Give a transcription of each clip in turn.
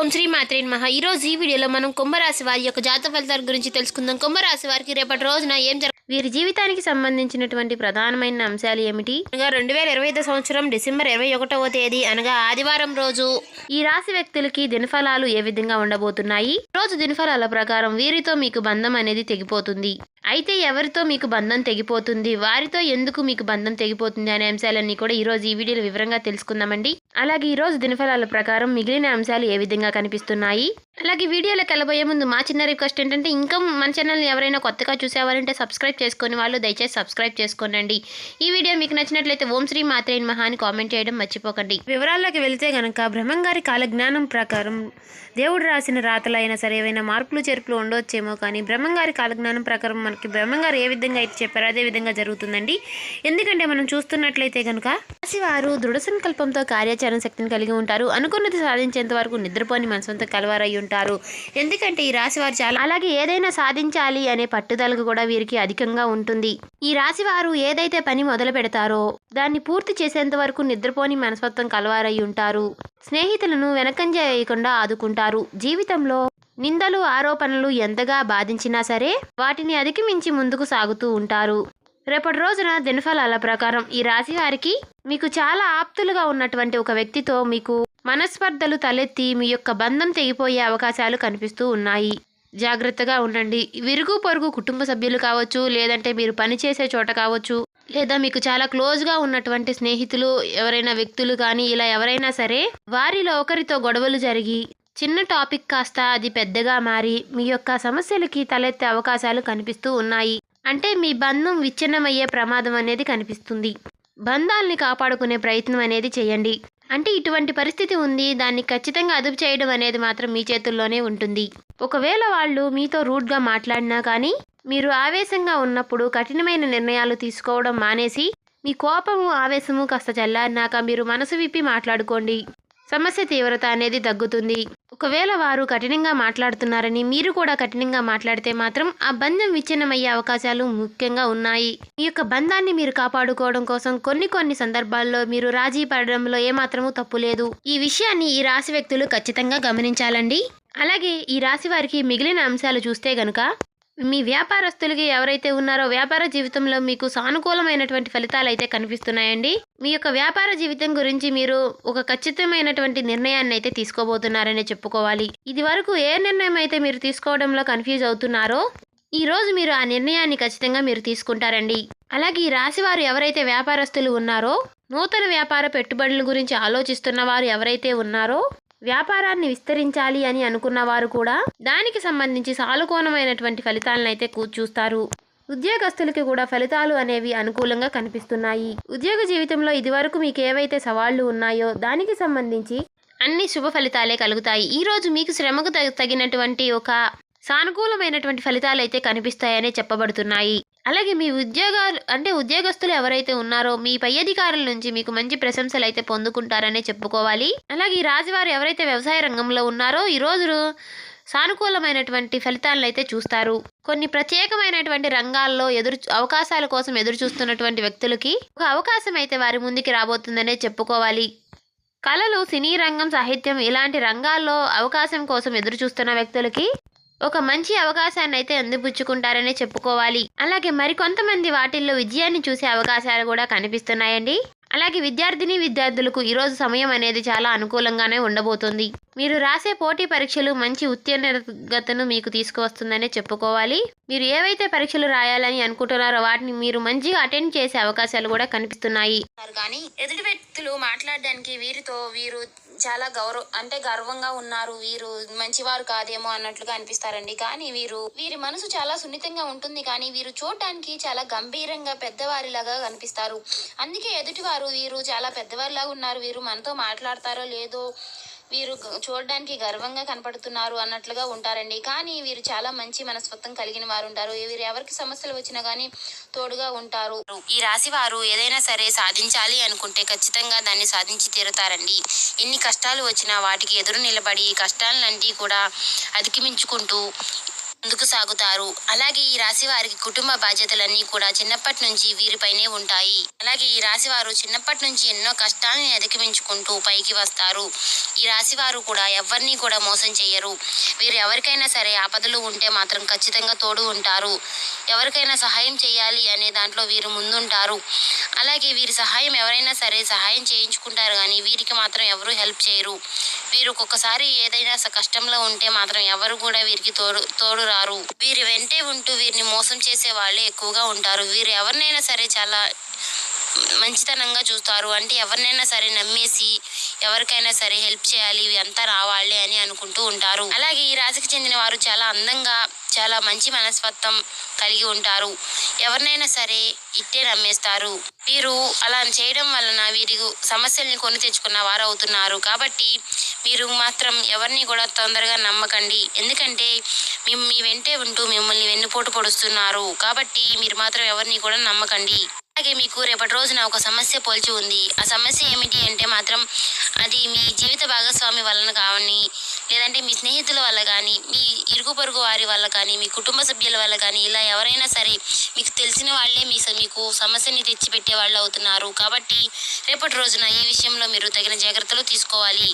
ఓం శ్రీ మాత్రే మహా ఈరోజు ఈ వీడియోలో మనం కుంభరాశి వారి యొక్క జాత ఫలితాల గురించి తెలుసుకుందాం. కుంభరాశి వారికి రేపటి రోజున ఏం జరగ వీరి జీవితానికి సంబంధించినటువంటి ప్రధానమైన అంశాలు ఏమిటి? అనగా రెండు వేల ఇరవై ఐదు సంవత్సరం డిసెంబర్ ఇరవై ఒకటవ తేదీ అనగా ఆదివారం రోజు. ఈ రాశి వ్యక్తులకి దినఫలాలు ఏ విధంగా ఉండబోతున్నాయి? రోజు దినఫలాల ప్రకారం వీరితో మీకు బంధం అనేది తెగిపోతుంది. అయితే ఎవరితో మీకు బంధం తెగిపోతుంది? వారితో ఎందుకు మీకు బంధం తెగిపోతుంది? అనే అంశాలన్నీ కూడా ఈరోజు ఈ వీడియోలో వివరంగా తెలుసుకుందామండి. అలాగే ఈ రోజు దినఫలాల ప్రకారం మిగిలిన అంశాలు ఏ విధంగా కనిపిస్తున్నాయి? అలాగే వీడియోలోకి వెళ్ళబోయే ముందు మా చిన్న రిక్వెస్ట్ ఏంటంటే ఇంకా మన ఛానల్ని ఎవరైనా కొత్తగా చూసేవారంటే సబ్స్క్రైబ్ చేసుకుని వాళ్ళు దయచేసి సబ్స్క్రైబ్ చేసుకోనండి. ఈ వీడియో మీకు నచ్చినట్లయితే ఓం శ్రీ మాత్రే మహాని కామెంట్ చేయడం మర్చిపోకండి. వివరాల్లోకి వెళితే గనక బ్రహ్మంగారి కాలజ్ఞానం ప్రకారం దేవుడు రాసిన రాతలు అయినా సరే ఏవైనా మార్పులు చేర్పులు ఉండవచ్చేమో కానీ బ్రహ్మంగారి కాలజ్ఞానం ప్రకారం మనకి బ్రహ్మంగారు ఏ విధంగా అయితే చెప్పారో అదే విధంగా జరుగుతుందండి. ఎందుకంటే మనం చూస్తున్నట్లయితే కనుక రాశివారు దృఢ సంకల్పంతో కార్యాచరణ శక్తిని కలిగి ఉంటారు. అనుకున్నది సాధించేంత వరకు నిద్రపోని మనసంతో కలవారయ్యి ఉంటారు. ఎందుకంటే ఈ రాశి వారు చాలా అలాగే ఏదైనా సాధించాలి అనే పట్టుదలకు కూడా వీరికి అధికంగా ఉంటుంది. ఈ రాశి వారు ఏదైతే పని మొదలు పెడతారో దాన్ని పూర్తి చేసేంత వరకు నిద్రపోని మనస్తత్వం కలవారై ఉంటారు. స్నేహితులను వెనకంజ వేయకుండా ఆదుకుంటారు. జీవితంలో నిందలు ఆరోపణలు ఎంతగా బాధించినా సరే వాటిని అధిగమించి ముందుకు సాగుతూ ఉంటారు. రేపటి రోజున దినఫలాల ప్రకారం ఈ రాశి వారికి మీకు చాలా ఆప్తులుగా ఉన్నటువంటి ఒక వ్యక్తితో మీకు మనస్పర్ధలు తలెత్తి మీ యొక్క బంధం తెగిపోయే అవకాశాలు కనిపిస్తూ ఉన్నాయి. జాగ్రత్తగా ఉండండి. విరుగు పొరుగు కుటుంబ సభ్యులు కావచ్చు లేదంటే మీరు పనిచేసే చోట కావచ్చు లేదా మీకు చాలా క్లోజ్గా ఉన్నటువంటి స్నేహితులు ఎవరైనా వ్యక్తులు కానీ ఇలా ఎవరైనా సరే వారిలో ఒకరితో గొడవలు జరిగి చిన్న టాపిక్ కాస్త అది పెద్దగా మారి మీ యొక్క సమస్యలకి తలెత్తే అవకాశాలు కనిపిస్తూ ఉన్నాయి. అంటే మీ బంధం విచ్ఛిన్నమయ్యే ప్రమాదం అనేది కనిపిస్తుంది. బంధాల్ని కాపాడుకునే ప్రయత్నం అనేది చేయండి. అంటే ఇటువంటి పరిస్థితి ఉంది దాన్ని ఖచ్చితంగా అదుపు చేయడం అనేది మాత్రం మీ చేతుల్లోనే ఉంటుంది. ఒకవేళ వాళ్ళు మీతో రూడ్గా మాట్లాడినా కానీ మీరు ఆవేశంగా ఉన్నప్పుడు కఠినమైన నిర్ణయాలు తీసుకోవడం మానేసి మీ కోపము ఆవేశము కాస్త చల్లారినాక మీరు మనసు విప్పి మాట్లాడుకోండి. సమస్య తీవ్రత అనేది తగ్గుతుంది. ఒకవేళ వారు కఠినంగా మాట్లాడుతున్నారని మీరు కూడా కఠినంగా మాట్లాడితే మాత్రం ఆ బంధం విచ్ఛిన్నమయ్యే అవకాశాలు ముఖ్యంగా ఉన్నాయి. ఈ యొక్క బంధాన్ని మీరు కాపాడుకోవడం కోసం కొన్ని కొన్ని సందర్భాల్లో మీరు రాజీ పడడంలో ఏమాత్రమూ తప్పు లేదు. ఈ విషయాన్ని ఈ రాశి వ్యక్తులు ఖచ్చితంగా గమనించాలండి. అలాగే ఈ రాశి వారికి మిగిలిన అంశాలు చూస్తే గనుక మీ వ్యాపారస్తులకి ఎవరైతే ఉన్నారో వ్యాపార జీవితంలో మీకు సానుకూలమైనటువంటి ఫలితాలు అయితే కనిపిస్తున్నాయండి. మీ యొక్క వ్యాపార జీవితం గురించి మీరు ఒక ఖచ్చితమైనటువంటి నిర్ణయాన్ని అయితే తీసుకోబోతున్నారనే చెప్పుకోవాలి. ఇది వరకు ఏ నిర్ణయం అయితే మీరు తీసుకోవడంలో కన్ఫ్యూజ్ అవుతున్నారో ఈ రోజు మీరు ఆ నిర్ణయాన్ని ఖచ్చితంగా మీరు తీసుకుంటారండి. అలాగే ఈ రాశి వారు ఎవరైతే వ్యాపారస్తులు ఉన్నారో నూతన వ్యాపార పెట్టుబడుల గురించి ఆలోచిస్తున్న వారు ఎవరైతే ఉన్నారో వ్యాపారాన్ని విస్తరించాలి అని అనుకున్న వారు కూడా దానికి సంబంధించి సానుకూలమైనటువంటి ఫలితాలను అయితే కూ- చూస్తారు. ఉద్యోగస్తులకి కూడా ఫలితాలు అనేవి అనుకూలంగా కనిపిస్తున్నాయి. ఉద్యోగ జీవితంలో ఇదివరకు మీకు ఏవైతే సవాళ్ళు ఉన్నాయో దానికి సంబంధించి అన్ని శుభ ఫలితాలే కలుగుతాయి. ఈ రోజు మీకు శ్రమకు తగినటువంటి ఒక సానుకూలమైనటువంటి ఫలితాలు అయితే కనిపిస్తాయనే చెప్పబడుతున్నాయి. అలాగే మీ ఉద్యోగాలు అంటే ఉద్యోగస్తులు ఎవరైతే ఉన్నారో మీ పై అధికారుల నుంచి మీకు మంచి ప్రశంసలు అయితే పొందుకుంటారనే చెప్పుకోవాలి. అలాగే ఈ రాజువారు ఎవరైతే వ్యవసాయ రంగంలో ఉన్నారో ఈ రోజు సానుకూలమైనటువంటి ఫలితాలను అయితే చూస్తారు. కొన్ని ప్రత్యేకమైనటువంటి రంగాల్లో ఎదురు అవకాశాల కోసం ఎదురు చూస్తున్నటువంటి వ్యక్తులకి ఒక అవకాశం అయితే వారి ముందుకి రాబోతుందనే చెప్పుకోవాలి. కళలు సినీ రంగం సాహిత్యం ఇలాంటి రంగాల్లో అవకాశం కోసం ఎదురు చూస్తున్న వ్యక్తులకి ఒక మంచి అవకాశాన్ని అయితే అందిపుచ్చుకుంటారనే చెప్పుకోవాలి. అలాగే మరికొంతమంది వాటిల్లో విజయాన్ని చూసే అవకాశాలు కూడా కనిపిస్తున్నాయండి. అలాగే విద్యార్థిని విద్యార్థులకు ఈరోజు సమయం అనేది చాలా అనుకూలంగానే ఉండబోతుంది. మీరు రాసే పోటీ పరీక్షలు మంచి ఉత్తీర్ణతను మీకు తీసుకువస్తుందనే చెప్పుకోవాలి. మీరు ఏవైతే పరీక్షలు రాయాలని అనుకుంటున్నారో వాటిని మీరు మంచిగా అటెండ్ చేసే అవకాశాలు కూడా కనిపిస్తున్నాయి. కానీ ఎదుటి వ్యక్తులు మాట్లాడడానికి వీరితో వీరు చాలా గౌరవ అంటే గర్వంగా ఉన్నారు. వీరు మంచివారు కాదేమో అన్నట్లుగా అనిపిస్తారండి. కానీ వీరు వీరి మనసు చాలా సున్నితంగా ఉంటుంది. కానీ వీరు చూడటానికి చాలా గంభీరంగా పెద్దవారిలాగా కనిపిస్తారు. అందుకే ఎదుటివారు వీరు చాలా పెద్దవారిలాగా ఉన్నారు. వీరు మనతో మాట్లాడతారో లేదో వీరు చూడడానికి గర్వంగా కనపడుతున్నారు అన్నట్లుగా ఉంటారండి. కానీ వీరు చాలా మంచి మనస్తత్వం కలిగిన వారు ఉంటారు. వీరు ఎవరికి సమస్యలు వచ్చినా కానీ తోడుగా ఉంటారు. ఈ రాశి వారు ఏదైనా సరే సాధించాలి అనుకుంటే ఖచ్చితంగా దాన్ని సాధించి తీరుతారండి. ఎన్ని కష్టాలు వచ్చినా వాటికి ఎదురు నిలబడి ఈ కష్టాలన్నింటి కూడా అధిగమించుకుంటూ ముందుకు సాగుతారు. అలాగే ఈ రాశి వారికి కుటుంబ బాధ్యతలన్నీ కూడా చిన్నప్పటి నుంచి వీరిపైనే ఉంటాయి. అలాగే ఈ రాశి వారు చిన్నప్పటి నుంచి ఎన్నో కష్టాలని అధిగమించుకుంటూ పైకి వస్తారు. ఈ రాశి వారు కూడా ఎవరిని కూడా మోసం చేయరు. వీరు ఎవరికైనా సరే ఆపదలు ఉంటే మాత్రం ఖచ్చితంగా తోడు ఉంటారు. ఎవరికైనా సహాయం చేయాలి అనే దాంట్లో వీరు ముందుంటారు. అలాగే వీరి సహాయం ఎవరైనా సరే సహాయం చేయించుకుంటారు కానీ వీరికి మాత్రం ఎవరు హెల్ప్ చేయరు. వీరు ఒక్కొక్కసారి ఏదైనా కష్టంలో ఉంటే మాత్రం ఎవరు కూడా వీరికి తోడు తోడు రారు. వీరి వెంటే ఉంటూ వీరిని మోసం చేసే వాళ్ళే ఎక్కువగా ఉంటారు. వీరు ఎవరినైనా సరే చాలా మంచితనంగా చూస్తారు. అంటే ఎవరినైనా సరే నమ్మేసి ఎవరికైనా సరే హెల్ప్ చేయాలి ఇవి అంతా రావాలి అని అనుకుంటూ ఉంటారు. అలాగే ఈ రాశికి చెందిన వారు చాలా అందంగా చాలా మంచి మనస్తత్వం కలిగి ఉంటారు. ఎవరినైనా సరే ఇట్టే నమ్మేస్తారు. వీరు అలా చేయడం వలన వీరి సమస్యల్ని కొని తెచ్చుకున్న వారు అవుతున్నారు కాబట్టి మీరు మాత్రం ఎవరిని కూడా తొందరగా నమ్మకండి. ఎందుకంటే మేము మీ వెంటే ఉంటూ మిమ్మల్ని వెన్నుపోటు పొడుస్తున్నారు. కాబట్టి మీరు మాత్రం ఎవరిని కూడా నమ్మకండి. అలాగే మీకు రేపటి రోజున ఒక సమస్య పోల్చి ఉంది. ఆ సమస్య ఏమిటి అంటే మాత్రం అది మీ జీవిత భాగస్వామి వలన కావని లేదంటే మీ స్నేహితుల వల్ల కానీ మీ ఇరుగు పొరుగు వారి వల్ల కానీ మీ కుటుంబ సభ్యుల వల్ల కానీ ఇలా ఎవరైనా సరే మీకు తెలిసిన వాళ్ళే మీ స- మీకు సమస్యని తెచ్చిపెట్టే వాళ్ళు అవుతున్నారు. కాబట్టి రేపటి రోజున ఈ విషయంలో మీరు తగిన జాగ్రత్తలు తీసుకోవాలి?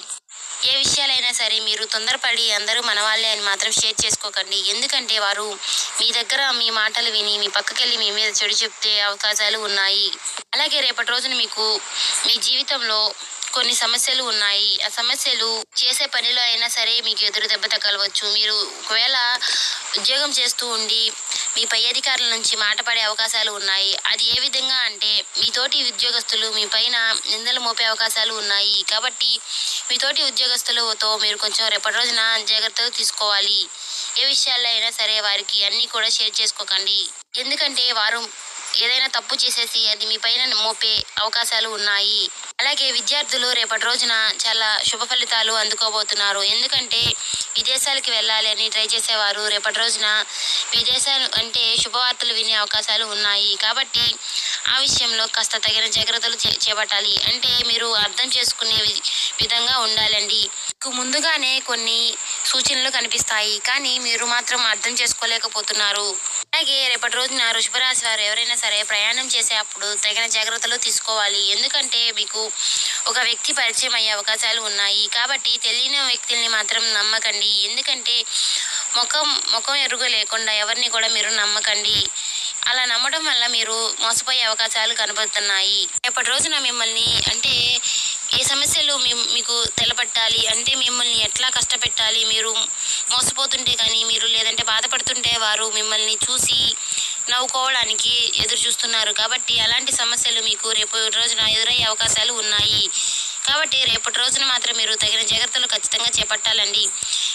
ఏ విషయాలైనా సరే మీరు తొందరపడి అందరూ మన వాళ్ళే అని మాత్రం షేర్ చేసుకోకండి. ఎందుకంటే వారు మీ దగ్గర మీ మాటలు విని మీ పక్కకెళ్ళి మీ మీద చెడు చెప్తే అవకాశాలు ఉన్నాయి. అలాగే రేపటి రోజున మీకు మీ జీవితంలో కొన్ని సమస్యలు ఉన్నాయి. ఆ సమస్యలు చేసే పనిలో అయినా సరే మీకు ఎదురు దెబ్బ తగలవచ్చు. మీరు ఒకవేళ ఉద్యోగం చేస్తూ ఉండి మీ పై అధికారుల నుంచి మాట పడే అవకాశాలు ఉన్నాయి. అది ఏ విధంగా అంటే మీతోటి ఉద్యోగస్తులు మీ పైన నిందలు మోపే అవకాశాలు ఉన్నాయి. కాబట్టి మీతోటి ఉద్యోగస్తులతో మీరు కొంచెం రేపటి రోజున జాగ్రత్తలు తీసుకోవాలి. ఏ విషయాల్లో అయినా సరే వారికి అన్నీ కూడా షేర్ చేసుకోకండి. ఎందుకంటే వారు ఏదైనా తప్పు చేసేసి అది మీ పైన మోపే అవకాశాలు ఉన్నాయి. అలాగే విద్యార్థులు రేపటి రోజున చాలా శుభ ఫలితాలు అందుకోబోతున్నారు. ఎందుకంటే విదేశాలకి వెళ్ళాలి అని ట్రై చేసేవారు. రేపటి రోజున విదేశాలు అంటే శుభవార్తలు వినే అవకాశాలు ఉన్నాయి. కాబట్టి ఆ విషయంలో కాస్త తగిన జాగ్రత్తలు చే- చేపట్టాలి. అంటే మీరు అర్థం చేసుకునే వి- విధంగా ఉండాలండి. ముందుగానే కొన్ని సూచనలు కనిపిస్తాయి. కానీ మీరు మాత్రం అర్థం చేసుకోలేకపోతున్నారు. అలాగే రేపటి రోజున వృషభరాశి వారు ఎవరైనా సరే ప్రయాణం చేసేటప్పుడు తగిన జాగ్రత్తలు తీసుకోవాలి. ఎందుకంటే మీకు ఒక వ్యక్తి పరిచయం అయ్యే అవకాశాలు ఉన్నాయి. కాబట్టి తెలియని వ్యక్తుల్ని మాత్రం నమ్మకండి. ఎందుకంటే ముఖం ముఖం ఎరుగు లేకుండా ఎవరిని కూడా మీరు నమ్మకండి. అలా నమ్మడం వల్ల మీరు మోసపోయే అవకాశాలు కనబడుతున్నాయి. రేపటి రోజున మిమ్మల్ని అంటే ఏ సమస్యలు మీకు తెలపట్టాలి. అంటే మిమ్మల్ని ఎట్లా కష్టపెట్టాలి? మీరు మోసపోతుంటే కానీ మీరు లేదంటే బాధపడుతుంటే వారు మిమ్మల్ని చూసి నవ్వుకోవడానికి ఎదురు చూస్తున్నారు కాబట్టి అలాంటి సమస్యలు మీకు రేపు రోజున ఎదురయ్యే అవకాశాలు ఉన్నాయి. కాబట్టి రేపటి రోజున మాత్రం మీరు తగిన జాగ్రత్తలు ఖచ్చితంగా చేపట్టాలండి.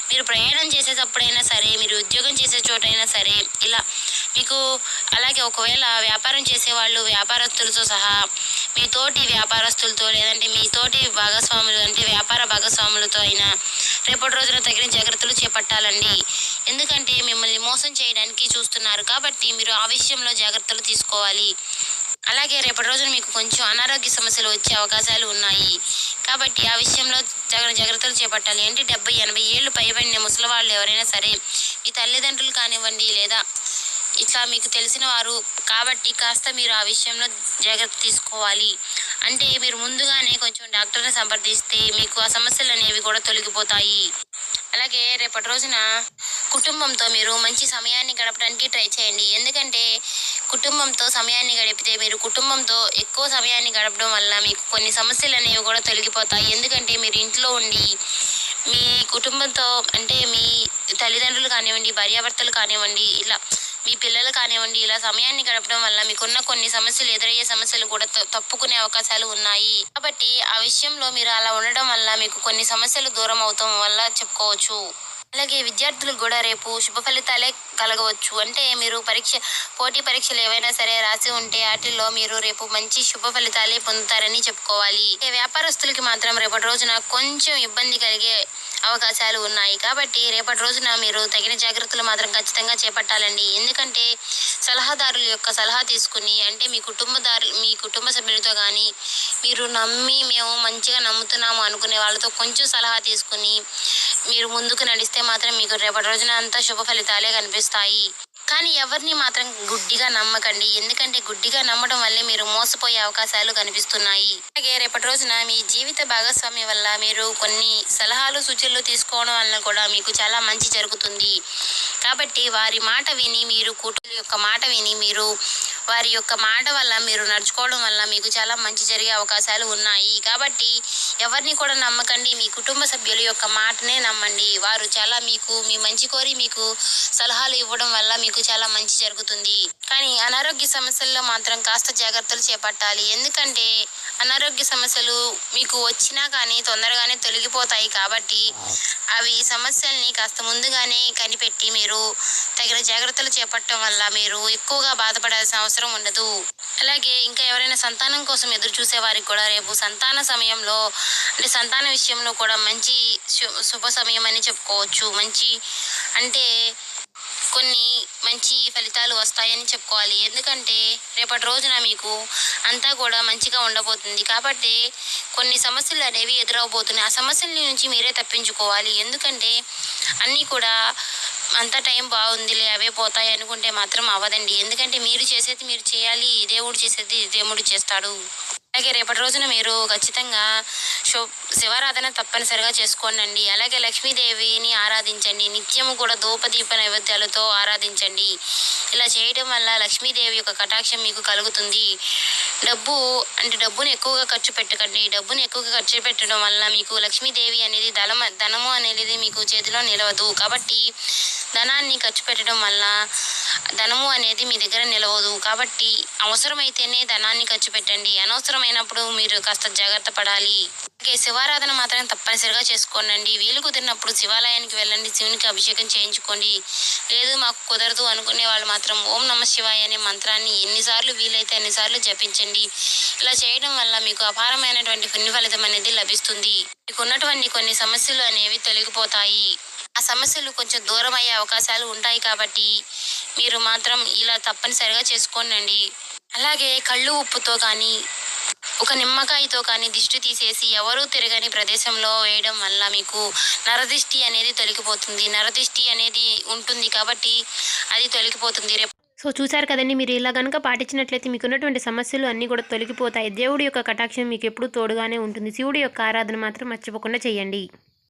మీరు ప్రయాణం చేసేటప్పుడైనా సరే మీరు ఉద్యోగం చేసే చోటైనా సరే ఇలా మీకు అలాగే ఒకవేళ వ్యాపారం చేసేవాళ్ళు వ్యాపారస్తులతో సహా మీ తోటి వ్యాపారస్తులతో లేదంటే మీ తోటి భాగస్వాములు అంటే వ్యాపార భాగస్వాములతో అయినా రేపటి రోజున తగిన జాగ్రత్తలు చేపట్టాలండి. ఎందుకంటే మిమ్మల్ని మోసం చేయడానికి చూస్తున్నారు కాబట్టి మీరు ఆ విషయంలో జాగ్రత్తలు తీసుకోవాలి. అలాగే రేపటి రోజున మీకు కొంచెం అనారోగ్య సమస్యలు వచ్చే అవకాశాలు ఉన్నాయి. కాబట్టి ఆ విషయంలో తగిన జాగ్రత్తలు చేపట్టాలి. అంటే డెబ్బై ఎనభై ఏళ్ళు పైబడిన ముసలి వాళ్ళు ఎవరైనా సరే మీ తల్లిదండ్రులు కానివ్వండి లేదా ఇట్లా మీకు తెలిసిన వారు కాబట్టి కాస్త మీరు ఆ విషయంలో జాగ్రత్త తీసుకోవాలి. అంటే మీరు ముందుగానే కొంచెం డాక్టర్ని సంప్రదిస్తే మీకు ఆ సమస్యలు అనేవి కూడా తొలగిపోతాయి. అలాగే రేపటి రోజున కుటుంబంతో మీరు మంచి సమయాన్ని గడపడానికి ట్రై చేయండి. ఎందుకంటే కుటుంబంతో సమయాన్ని గడిపితే మీరు కుటుంబంతో ఎక్కువ సమయాన్ని గడపడం వల్ల మీకు కొన్ని సమస్యలు అనేవి కూడా తొలగిపోతాయి. ఎందుకంటే మీరు ఇంట్లో ఉండి మీ కుటుంబంతో అంటే మీ తల్లిదండ్రులు కానివ్వండి భార్యాభర్తలు కానివ్వండి ఇలా మీ పిల్లలు కానివ్వండి ఇలా సమయాన్ని గడపడం వల్ల మీకున్న కొన్ని సమస్యలు ఎదురయ్యే సమస్యలు కూడా త- తప్పుకునే అవకాశాలు ఉన్నాయి. కాబట్టి ఆ విషయంలో మీరు అలా ఉండడం వల్ల మీకు కొన్ని సమస్యలు దూరం అవుతాం వల్ల చెప్పుకోవచ్చు. అలాగే విద్యార్థులకు కూడా రేపు శుభ ఫలితాలే కలగవచ్చు. అంటే మీరు పరీక్ష పోటీ పరీక్షలు ఏవైనా సరే రాసి ఉంటే వాటిల్లో మీరు రేపు మంచి శుభ ఫలితాలే పొందుతారని చెప్పుకోవాలి. వ్యాపారస్తులకి మాత్రం రేపటి రోజున కొంచెం ఇబ్బంది కలిగే అవకాశాలు ఉన్నాయి. కాబట్టి రేపటి రోజున మీరు తగిన జాగ్రత్తలు మాత్రం ఖచ్చితంగా చేపట్టాలండి. ఎందుకంటే సలహాదారుల యొక్క సలహా తీసుకుని అంటే మీ కుటుంబదారు మీ కుటుంబ సభ్యులతో కానీ మీరు నమ్మి మేము మంచిగా నమ్ముతున్నాము అనుకునే వాళ్ళతో కొంచెం సలహా తీసుకుని మీరు ముందుకు నడిస్తే మాత్రం మీకు రేపటి రోజున అంతా శుభ ఫలితాలే కనిపిస్తాయి. కానీ ఎవరిని మాత్రం గుడ్డిగా నమ్మకండి. ఎందుకంటే గుడ్డిగా నమ్మడం వల్లే మీరు మోసపోయే అవకాశాలు కనిపిస్తున్నాయి. అలాగే రేపటి రోజున మీ జీవిత భాగస్వామి వల్ల మీరు కొన్ని సలహాలు సూచనలు తీసుకోవడం వల్ల కూడా మీకు చాలా మంచి జరుగుతుంది. కాబట్టి వారి మాట విని మీరు కూతురు యొక్క మాట విని మీరు వారి యొక్క మాట వల్ల మీరు నడుచుకోవడం వల్ల మీకు చాలా మంచి జరిగే అవకాశాలు ఉన్నాయి. కాబట్టి ఎవరిని కూడా నమ్మకండి. మీ కుటుంబ సభ్యుల యొక్క మాటనే నమ్మండి. వారు చాలా మీకు మీ మంచి కోరి మీకు సలహాలు ఇవ్వడం వల్ల మీకు చాలా మంచి జరుగుతుంది. కానీ అనారోగ్య సమస్యల్లో మాత్రం కాస్త జాగ్రత్తలు చేపట్టాలి. ఎందుకంటే అనారోగ్య సమస్యలు మీకు వచ్చినా కానీ తొందరగానే తొలగిపోతాయి కాబట్టి అవి సమస్యల్ని కాస్త ముందుగానే కనిపెట్టి మీరు తగిన జాగ్రత్తలు చేపట్టడం వల్ల మీరు ఎక్కువగా బాధపడాల్సిన అవసరం ఉండదు. అలాగే ఇంకా ఎవరైనా సంతానం కోసం ఎదురు చూసే వారికి కూడా రేపు సంతాన సమయంలో అంటే సంతాన విషయంలో కూడా మంచి శుభ సమయం అని చెప్పుకోవచ్చు. మంచి అంటే కొన్ని మంచి ఫలితాలు వస్తాయని చెప్పుకోవాలి. ఎందుకంటే రేపటి రోజున మీకు అంతా కూడా మంచిగా ఉండబోతుంది. కాబట్టి కొన్ని సమస్యలు అనేవి ఎదురవబోతున్నాయి ఆ సమస్యల నుంచి మీరే తప్పించుకోవాలి. ఎందుకంటే అన్నీ కూడా అంత టైం బాగుందిలే అవే పోతాయి అనుకుంటే మాత్రం అవ్వదండి. ఎందుకంటే మీరు చేసేది మీరు చేయాలి దేవుడు చేసేది దేవుడు చేస్తాడు. అలాగే రేపటి రోజున మీరు ఖచ్చితంగా శో శివారాధన తప్పనిసరిగా చేసుకోనండి. అలాగే లక్ష్మీదేవిని ఆరాధించండి. నిత్యము కూడా ధూపదీప నైవేద్యాలతో ఆరాధించండి. ఇలా చేయడం వల్ల లక్ష్మీదేవి యొక్క కటాక్షం మీకు కలుగుతుంది. డబ్బు అంటే డబ్బును ఎక్కువగా ఖర్చు పెట్టకండి. డబ్బును ఎక్కువగా ఖర్చు పెట్టడం వల్ల మీకు లక్ష్మీదేవి అనేది ధనమ ధనము అనేది మీకు చేతిలో నిలవదు. కాబట్టి ధనాన్ని ఖర్చు పెట్టడం వల్ల ధనము అనేది మీ దగ్గర నిలవదు. కాబట్టి అవసరమైతేనే ధనాన్ని ఖర్చు పెట్టండి. అనవసరమైనప్పుడు మీరు కాస్త జాగ్రత్త పడాలి. అలాగే శివారాధన మాత్రం తప్పనిసరిగా చేసుకోండి వీలు కుదిరినప్పుడు శివాలయానికి వెళ్ళండి. శివునికి అభిషేకం చేయించుకోండి. లేదు మాకు కుదరదు అనుకునే వాళ్ళు మాత్రం ఓం నమ శివాయ అనే మంత్రాన్ని ఎన్నిసార్లు వీలైతే అన్నిసార్లు జపించండి. ఇలా చేయడం వల్ల మీకు అపారమైనటువంటి పుణ్య ఫలితం అనేది లభిస్తుంది. మీకు ఉన్నటువంటి కొన్ని సమస్యలు అనేవి తొలగిపోతాయి. ఆ సమస్యలు కొంచెం దూరం అయ్యే అవకాశాలు ఉంటాయి కాబట్టి మీరు మాత్రం ఇలా తప్పనిసరిగా చేసుకోనండి. అలాగే కళ్ళు ఉప్పుతో కానీ ఒక నిమ్మకాయతో కానీ దిష్టి తీసేసి ఎవరూ తిరగని ప్రదేశంలో వేయడం వల్ల మీకు నరదిష్టి అనేది తొలగిపోతుంది. నరదిష్టి అనేది ఉంటుంది కాబట్టి అది తొలగిపోతుంది. రేపు సో చూసారు కదండి మీరు ఇలా కనుక పాటించినట్లయితే మీకు ఉన్నటువంటి సమస్యలు అన్నీ కూడా తొలగిపోతాయి. దేవుడి యొక్క కటాక్షం మీకు ఎప్పుడూ తోడుగానే ఉంటుంది. శివుడి యొక్క ఆరాధన మాత్రం మర్చిపోకుండా చేయండి.